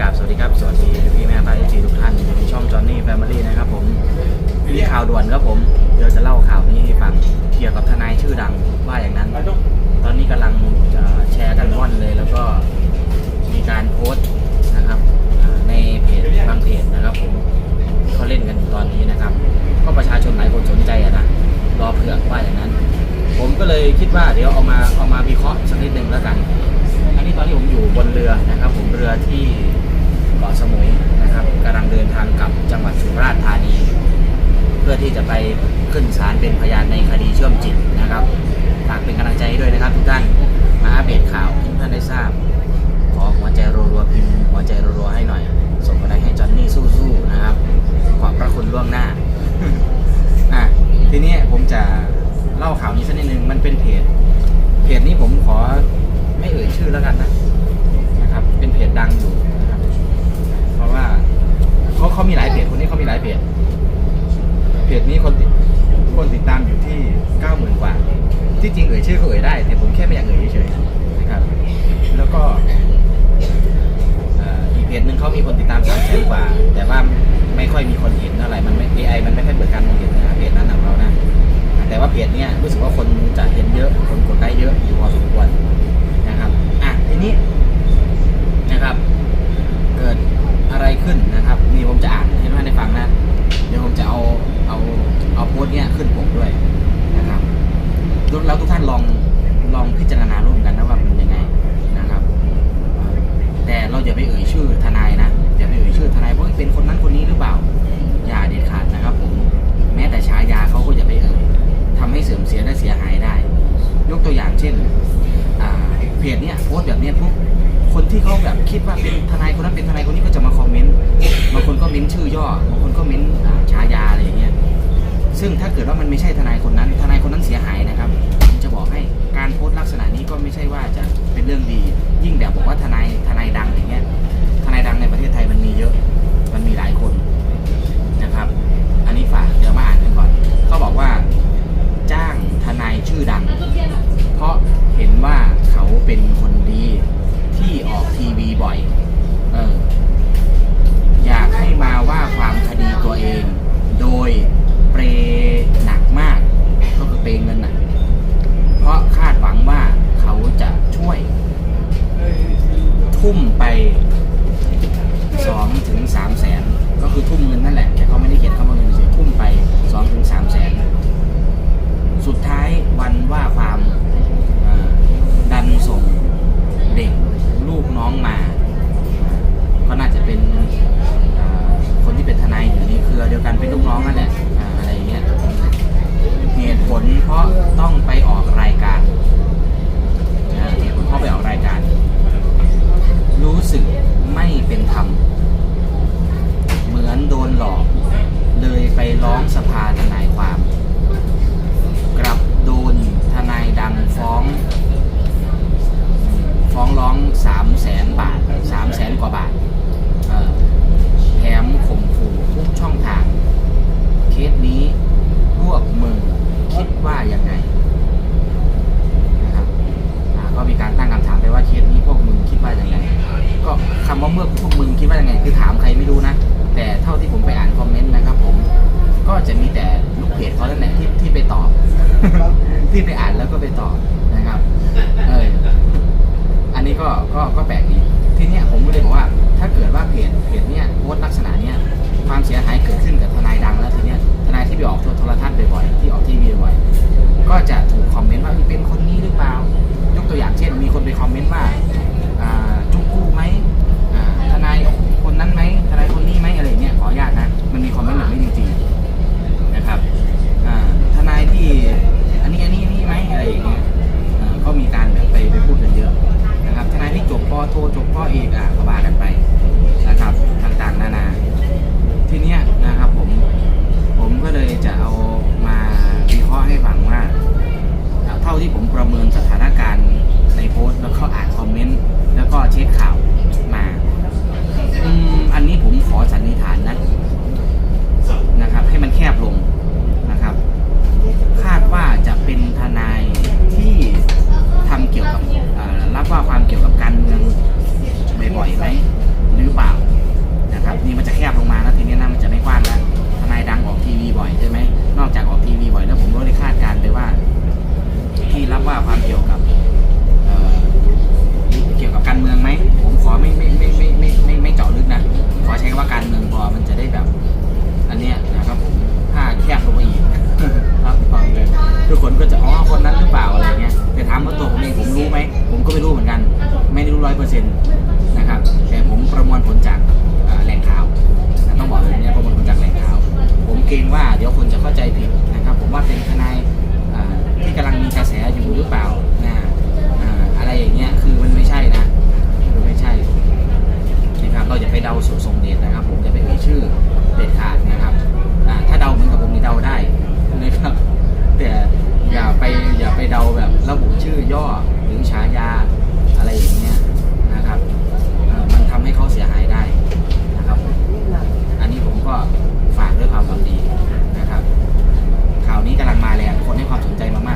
กราบสวัสดีครับ สวัสดีพี่แม่ป้าเอจีทุกท่านอยู่ในช่องจอห์นนี่แฟมิลี่นะครับผมมีข่าวด่วนครับผม เดี๋ยวจะเล่าข่าวนี้ให้ฟังเกี่ยวกับทนายชื่อดังว่าอย่างนั้น ตอนนี้กำลังจะแชร์กันว่อนเลย แล้วก็มีการโพสต์นะครับในเพจบางเพจนะครับผมเขาเล่นกันตอนนี้นะครับ ก็ประชาชนหลายคนสนใจนะรอเผื่อว่าอย่างนั้น ผมก็เลยคิดว่าเดี๋ยวเอามาเอามาวิเคราะห์สักนิดหนึ่งแล้วกัน อันนี้ตอนนี้ผมอยู่บนเรือนะครับ ผมเรือที่ เกาะสมุยนะครับกำลังเดินทางกลับจังหวัดสุราษฎร์ธานี เพื่อที่จะไปขึ้นศาลเป็นพยานในคดีเชื่อมจิตนะครับฝากเป็นกำลังใจให้ด้วยนะครับทุกท่านมาอัปเดตข่าวให้ท่านได้ทราบ ขอหัวใจรัวๆพิมพ์หัวใจรัวๆให้หน่อย ส่งมาได้ให้จอนนี่สู้ๆนะครับขอบพระคุณล่วงหน้าอะทีนี้ผมจะเล่าข่าวนี้สักนิดนึงมันเป็นเพจเพจนี้ผมขอไม่เอ่ยชื่อแล้วกันนะนะครับ เป็นเพจดังอยู่ ว่าเขาเขามีหลายเพจคนนี้เขามีหลายเพจเพจนี้คนติดคนติดตามอยู่ที่เก้าหมื่นกว่า ที่จริงเอ่ยชื่อก็เอ่ยได้ แต่ผมแค่ไม่อยากเอ่ยเฉยๆนะครับ แล้วก็อีกเพจหนึ่งเขามีคนติดตามสามแสนกว่า แต่ว่าไม่ค่อยมีคนเห็นเท่าไหร่มันไม่ AI มันไม่ค่อยเปิดการมองเห็นนะเพจนั้นของเรานะแต่ว่าเพจเนี้ยรู้สึกว่าคนจะเห็นเยอะคนกดไลค์เยอะอยู่พอสมควรนะครับอะทีนี้นะครับ เกิด อะไรขึ้นนะครับนี่ผมจะอ่านให้ทุกท่านได้ฟังนะเดี๋ยวผมจะเอาเอาเอาโพสต์เนี้ยขึ้นปกด้วยนะครับแล้วทุกท่านลองลองพิจารณาร่วมกันนะว่ามันยังไงนะครับ แต่เราอย่าไปเอ่ยชื่อทนายนะอย่าไปเอ่ยชื่อทนายเพราเป็นคนนั้นคนนี้หรือเปล่า อย่าเด็ดขาดนะครับผมแม้แต่ฉายาเขาก็อย่าไปเอ่ยทำให้เสื่อมเสียและเสียหายได้ ยกตัวอย่างเช่นอ่าเพจเนี้ยโพสต์แบบเนี้ยปุ๊บ คนที่เขาแบบคิดว่าเป็นทนายคนนั้นเป็นทนายคนนี้ก็จะมาคอมเมนต์บางคนก็เม้นชื่อย่อบางคนก็เม้นอ่าฉายาอะไรอย่างเงี้ยซึ่งถ้าเกิดว่ามันไม่ใช่ทนายคนนั้น ทนายคนนั้นเสียหายนะครับผมจะบอกให้การโพสต์ลักษณะนี้ก็ไม่ใช่ว่าจะเป็นเรื่องดี ยิ่งแบบบอกว่าทนาย ดียวกันเป็นลู จบปอเอกอะก็ว่ากันไปนะครับต่างๆ นานา ทีเนี้ยนะครับผมผมก็เลยจะเอามาวิเคราะห์ให้ฟังว่า เท่าที่ผมประเมินสถานการณ์ในโพสต์แล้วก็อ่านคอมเมนต์แล้วก็เช็คข่าว ถามว่าตัวผมเองผมรู้ไหมผมก็ไม่รู้เหมือนกัน ไม่ได้รู้ร้อยเปอร์เซ็นต์นะครับแต่ผมประมวลผลจากแหล่งข่าวต้องบอกเลยนะประมวลผลจากแหล่งข่าว ผมเกรงว่าเดี๋ยวคนจะเข้าใจผิด เราแบบระบุชื่อย่อหรือฉายาอะไรอย่างเงี้ยนะครับมันทำให้เขาเสียหายได้นะครับอันนี้ผมก็ฝากด้วยความหวังดีนะครับข่าวนี้กำลังมาแรงคนให้ความสนใจมากๆ